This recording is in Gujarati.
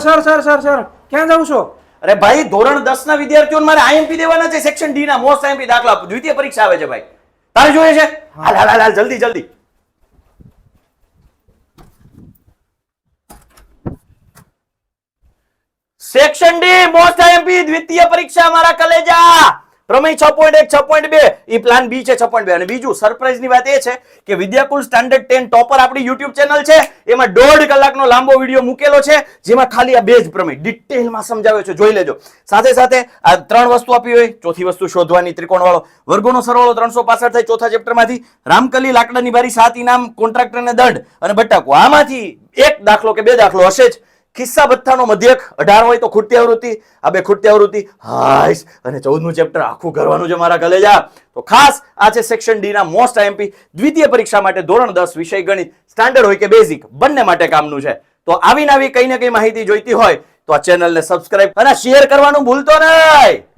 સર સર સર સર ક્યાં જાવ છો? અરે ભાઈ ધોરણ દસ ના વિદ્યાર્થીઓને મારે આઈએમપી દેવાના છે સેક્શન ડી ના મોસ્ટ આઈએમપી દાખલા દ્વિતીય પરીક્ષા આવે છે ભાઈ. તારે જોઈએ છે? હાલ હાલ હાલ જલ્દી જલ્દી. સેક્શન ડી મોસ્ટ આઈએમપી દ્વિતીય પરીક્ષા મારા કલેજા. પ્રમેય છ પોઈન્ટ એક, છ પોઈન્ટ બે એ પ્લાન બી છે છ પોઈન્ટ બે. અને બીજું સરપ્રાઈઝની વાત એ છે કે વિદ્યાકુલ સ્ટાન્ડર્ડ ટેન ટોપર આપણી યુટ્યુબ ચેનલ છે. એમાં દોઢ કલાકનો લાંબો વીડિયો મૂકેલો છે, જેમાં ખાલી આ બે જ પ્રમેય. ડિટેલમાં સમજાવ્યો છે. જોઈ લેજો. સાથે સાથે આ ત્રણ વસ્તુ આપી હોય. ચોથી વસ્તુ શોધવાની ત્રિકોણ વાળો વર્ગોનો સરવાળો ત્રણસો પાસઠ થાય ચોથા ચેપ્ટરમાંથી રામકલી લાકડાની બારી સાત ઇનામ, કોન્ટ્રાક્ટરને દંડ અને બટાકો. આમાંથી એક દાખલો કે બે દાખલો હશે જ. ખિસ્સા ભથ્થાનો મધ્યક. અઢાર હોય તો ખૂટતી આવૃત્તિ, આ બે ખૂટતી આવૃત્તિ. હાઈસ. અને ચૌદનું ચેપ્ટર આખું કરવાનું છે મારા કલેજા. તો ખાસ આ છે સેક્શન ડી ના મોસ્ટ આઈએમપી દ્વિતીય પરીક્ષા માટે ધોરણ દસ વિષય ગણિત. સ્ટાન્ડર્ડ હોય કે બેઝિક બંને માટે કામનું છે. તો આવી નવી કઈ ને કઈ માહિતી જોઈતી હોય, તો આ ચેનલને સબસ્ક્રાઇબ અને શેર કરવાનું ભૂલતો નહીં.